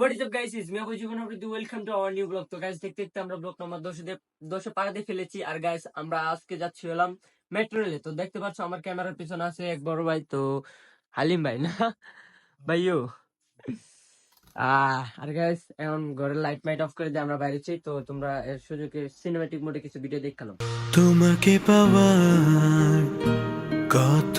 আমরা ফেলেছি। আর গাইস আমরা আজকে মেট্রো রেলে তো, দেখতে পাচ্ছ, আমার ক্যামেরার পিছনে আছে হালিম ভাই, না? আর গাইস ঘরের লাইট মাইট অফ করে আমরা বাইরেছি তো, তোমরা এর সুযোগে সিনেমাটিক মোডে কিছু ভিডিও দেখালাম তোমাকে পাওয়ার কত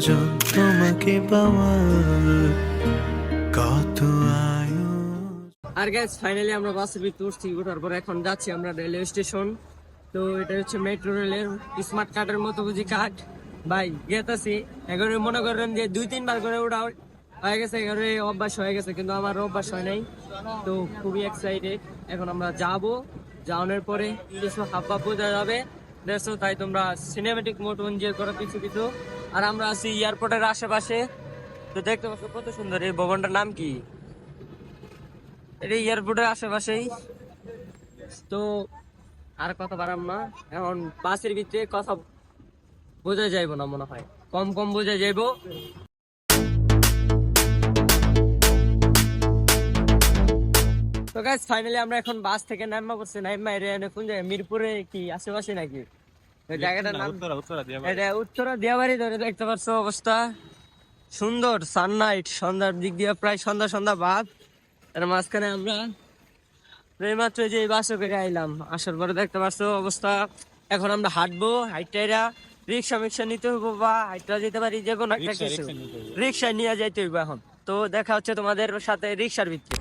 আয়োজন তোমাকে পাওয়ার কত আয়োজন আর গাইস ফাইনালি আমরা বাসে ভিতরে উঠছি ওঠার পর। এখন যাচ্ছি আমরা রেলওয়ে স্টেশন তো এটা হচ্ছে মেট্রো রেলের স্মার্ট কার্ডের মতো বুঝি কার্ড ভাই, গেতাছি। এগারো মনে করেন যে দুই, তিনবার করে ওটা হয়ে গেছে এগারো অভ্যাস হয়ে গেছে, কিন্তু আমার অভ্যাস হয় নাই। তো খুবই এক্সাইটেড এখন আমরা যাব। যাওয়ানোর পরে কিছু হাব্বা বোঝা যাবে। দেখছ, তাই তোমরা সিনেমেটিক মোড এনজয় করো কিছু কিছু। আর আমরা আছি এয়ারপোর্টের আশেপাশে। তো দেখতে পাচ্ছ কত সুন্দর, এই ভবনটার নাম কি? এটা এয়ারপোর্টের আশেপাশেই। তো আর কথা বাড়াম না এখন বাসের ভিতরে কথা বোঝা যাইব না মনে হয়। কম কম বোঝা যাইব। তো গাইস ফাইনালি আমরা এখন বাস থেকে নামা করছি নাইমা এনে কোন জায়গায় মিরপুরে কি আশেপাশে নাকি? জায়গাটার নাম এটা উত্তরা দিয়াবাড়ি ধরে দেখতে পাচ্ছ অবস্থা। সুন্দর সানলাইট সন্ধ্যার দিক দিয়ে প্রায় সন্ধ্যা সন্ধ্যা বাদ। এর মাঝখানে আমরা এইমাত্র যে এই বাসে করে আইলাম। আসার পরে দেখতে পাচ্ছ অবস্থা। এখন আমরা হাঁটবো হাইটাইরা রিক্সা মিক্সা নিতে হইব বা হাইটা যেতে পারি যে কোনো একটা কিছু। রিক্সা নিয়ে যাইতে হইব এখন। তো দেখা হচ্ছে তোমাদের সাথে রিক্সার ভিত্তি।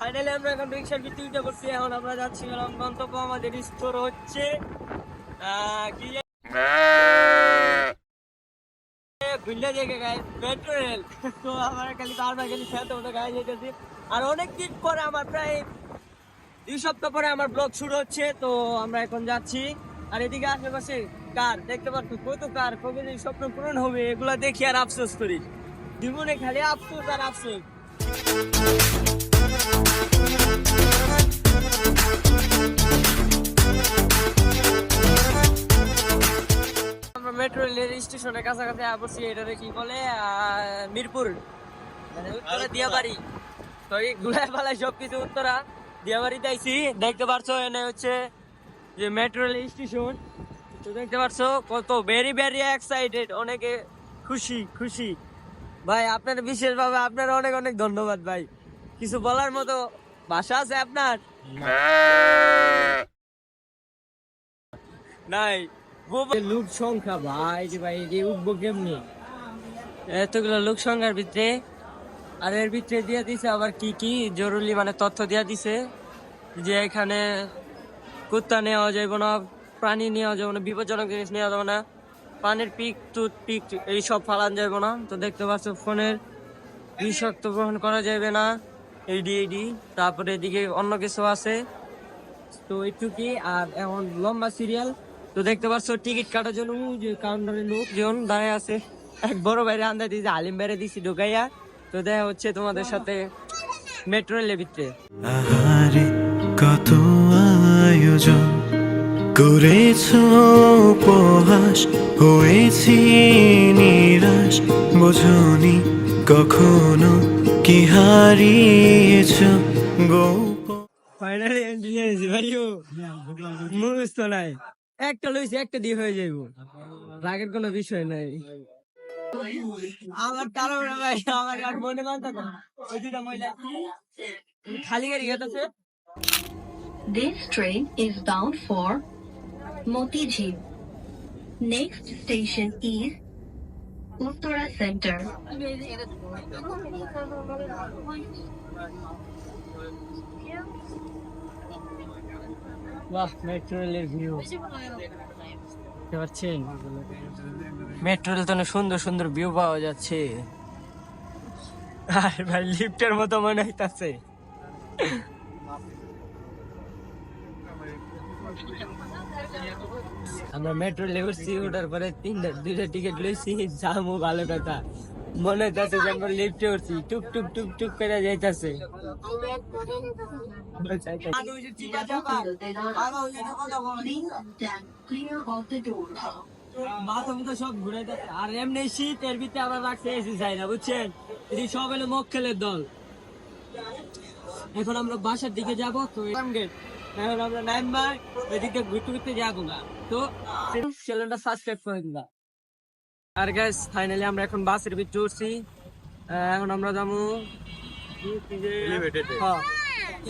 ফাইনালি আমরা এখন রিক্সার ভিত্তি উঠে পড়ছি এখন আমরা যাচ্ছি গন্তব্য আমাদের স্টোর হচ্ছে আমার প্রায় দুই সপ্তাহ পরে আমার ব্লগ শুরু হচ্ছে তো আমরা এখন যাচ্ছি আর এদিকে আশেপাশে কার দেখতে পাচ্ছ কত কার কবে যে স্বপ্ন পূরণ হবে এগুলা দেখি আর আফসোস করি জীবনে খালি আফসোস আর আফসোস স্টেশনের কাছাকাছি আসছি এটারে কি বলে মিরপুর। মানে উত্তরা দিয়াবাড়ি। তো এই গুলাই পালাই সবকিছু উত্তরা দিয়াবাড়িতে আইছি। দেখতে পারছ এনে হচ্ছে যে মেট্রো রেল স্টেশন তো দেখতে পারছ কত ভেরি ভেরি এক্সাইটেড অনেকে খুশি খুশি। ভাই আপনার বিশেষভাবে আপনার অনেক অনেক ধন্যবাদ ভাই। কিছু বলার মতো ভাষা আছে আপনার? নাই। লোক সংখ্যা ভাই যে ভাই যে উঠবো কেমনি? এতগুলো লোক সংখ্যার ভিতরে আর এর ভিতরে দিয়ে দিছে আবার কি কি? জরুরি মানে তথ্য দিয়া দিছে যে এখানে কুত্তা নেওয়া যাবে না প্রাণী নেওয়া যাবে না বিপজ্জনক জিনিস নেওয়া যাবে না পানির পিক টুথ পিক এইসব ফালান যাবে না। তো দেখতে পাচ্ছ ফোনের বিষাক্ত গ্রহণ করা যাবে না এইডি এইডি তারপরে এদিকে অন্য কিছু আছে। তো এইটুকি আর এখন লম্বা সিরিয়াল তো দেখতে পাচ্ছ টিকিট কাটার জন্য যে কাউন্টারে লোকজন দাঁড়ায় আছে। এক বড় বাইরে আন্দা দিয়েছে আলিম বাইরে দিছি ঢুকাইয়া। তো দেখা হচ্ছে তোমাদের সাথে মেট্রো রেলের ভিতরে। কত আয়োজন। করেছ উপহাস হয়েছি নিরাশ। বোঝনি কখনো কি হারিয়েছ? গোপন ফাইনালি এন্ট্রি হয়েছে ভাইও মুখস্থ নাই। একটা লইছে, একটা দিয়ে হয়ে যাইব। রাগের কোনো বিষয় নাই। আমার তারা ভাই, আমার আর মনে মানতো না ওই দুটা মহিলা খালি গাড়ি গেছে This train is bound for Motijheel. Next station is Uttara Center. বাহ মেট্রো রেলের ভিউ দেখতে পাচ্ছেন মেট্রো রেল তো অনেক সুন্দর সুন্দর ভিউ পাওয়া যাচ্ছে। আর ভাই লিফটের মতো মনে হইতাছে। আমরা মেট্রো রেলে উঠছি ওঠার পরে তিনটা, দুইটা টিকিট লইছি যাব ভালো কথা। মনে হইতাছে যে আমরা লিফটে উঠছি টুক টুক টুক টুক করে যাইতাছে। সব দল। এখন আমরা বাসার দিকে যাব এখন আমরা নাইন মাই এদিকে ঘুরতে ঘুরতে যাব না তো চ্যানেলটা সাবস্ক্রাইব করে দিবা। আর গাইস ফাইনালি আমরা এখন বাসের ভিতরে উঠছি। এখন আমরা যাব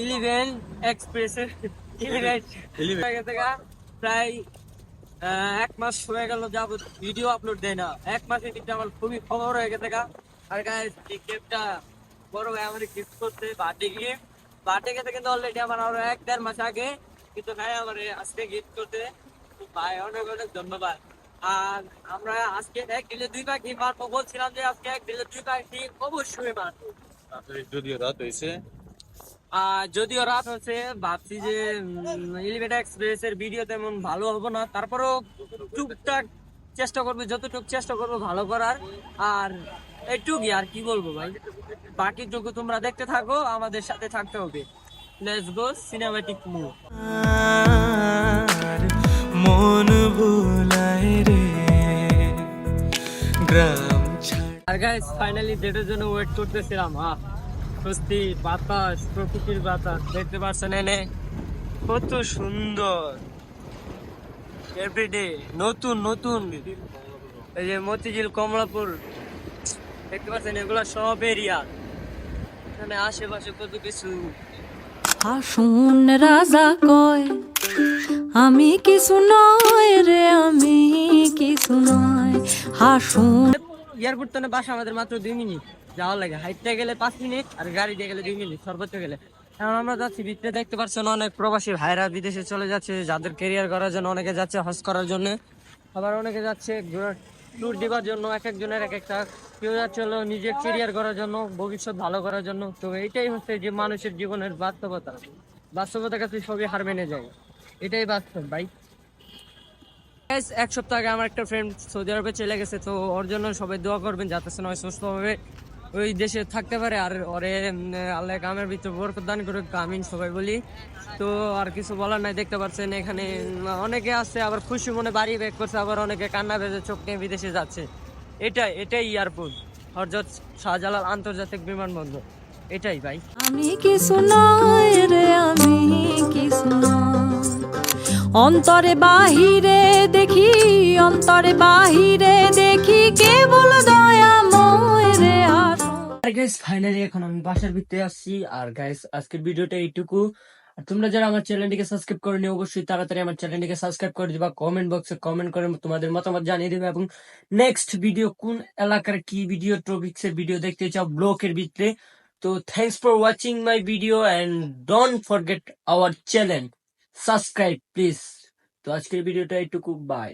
ইলিভেন এক্সপ্রেসের ইলেভেন প্রায় এক মাস হয়ে গেল যাব ভিডিও আপলোড দেয় না। এক মাসের দিকটা আমার খুবই খবর হয়ে গেছে গা। আর গাইস এই গিফটটা বড় ভাই আমার গিফট করতে বার্থডে গিফট বার্থডে গেছে কিন্তু অলরেডি আমার আরও এক দেড় মাস আগে কিন্তু ভাই আমার আজকে গিফট করতে ভাই অনেক অনেক ধন্যবাদ। আর আমরা আজকে এক দিলে দুই পাখি মারবো। বলছিলাম যে আজকে এক দিলে দুই পাখি অবশ্যই মারবো। যদিও রাত হয়েছে। আর যদিও রাত হচ্ছে ভাবছি যে এলিভেটার এক্সপ্রেস এর ভিডিও তেমন ভালো হব না। তারপরেও টুকটাক চেষ্টা করব যতটুকু চেষ্টা করব ভালো করার। আর এইটুকুই আর কি বলব ভাই? বাকিটুকু তোমরা দেখতে থাকো আমাদের সাথে থাকতে হবে। লেটস গো সিনেমাটিক মুভ মন ভুলায় রে গ্রাম আর গাইস ফাইনালি ডেটের জন্য ওয়েট করতেছিলাম আহ সত্যি বাতাস প্রকৃতির বাতাস দেখতে পাচ্ছেন এনে? কত সুন্দর। এভরিডে নতুন নতুন। এই যে মতিঝিল কমলাপুর দেখতে পাচ্ছেন এগুলো সব এরিয়া এখানে আশেপাশে কত কিছু। আসুন রাজা কয় আমি কিছু নয় রে আমি কিছু নয়। হাসুন। এয়ারপোর্ট তো বাসা আমাদের মাত্র দুই মিনিট। যাওয়ার লাগে। হাইটে গেলে পাঁচ মিনিট আর গাড়ি দিয়ে গেলে দুই মিনিট, সর্বোচ্চ গেলে। এখন আমরা যাচ্ছি, ভিতরে দেখতে পাচ্ছেন অনেক প্রবাসী ভাইরা বিদেশে চলে যাচ্ছে, যাদের কেরিয়ার করার জন্য অনেকে যাচ্ছে হজ করার জন্য। আবার অনেকে যাচ্ছে ট্যুর দিবার জন্য, এক একজনের এক একটা। কেউ যাচ্ছে হলো নিজের কেরিয়ার করার জন্য, ভবিষ্যৎ ভালো করার জন্য। তো এটাই হচ্ছে যে মানুষের জীবনের বাস্তবতা। বাস্তবতার কাছে সবই হার মেনে যায়। এটাই বাস্তব, ভাই। এক সপ্তাহ আগে আমার একটা ফ্রেন্ড সৌদি আরবে চলে গেছে, তো ওর জন্য সবাই দোয়া করবেন যাতে সে নয় সুস্থভাবে ওই দেশে থাকতে পারে। আর ওরে আল্লাহ কামের ভিতর বরকত দান করে আমিন সবাই বলি। তো আর কিছু বলার নাই, দেখতে পাচ্ছেন এখানে অনেকে আছে, আবার খুশি মনে বাড়ি ব্যাক করছে, আবার অনেকে কান্না ভেজে চোখ নিয়ে বিদেশে যাচ্ছে। এটাই এটাই এয়ারপোর্ট হরজত শাহজালাল আন্তর্জাতিক বিমানবন্দর। এটাই ভাই। আমি কিছু নয় রে, আমি কিছু নয়। অন্তরে বাহিরে দেখি, অন্তরে বাহিরে দেখি, কেবল দয়াময় রে আসুন আর গাইস ফাইনালি এখন আমি বাসার ভিতরে আসছি। আর গাইস আজকের ভিডিওটা এইটুকু। আর তোমরা যারা আমার চ্যানেলটিকে সাবস্ক্রাইব করেনি, অবশ্যই তাড়াতাড়ি আমার চ্যানেলটিকে সাবস্ক্রাইব করে দিবা। কমেন্ট বক্সে কমেন্ট করে তোমাদের মতামত জানিয়ে দিবে। এবং নেক্সট ভিডিও কোন এলাকার কি ভিডিও টপিক্স এর ভিডিও দেখতে চাও, ব্লকের ভিতরে। তো thanks for watching my video and don't forget our channel subscribe please তো আজকের ভিডিওটা একটু বাই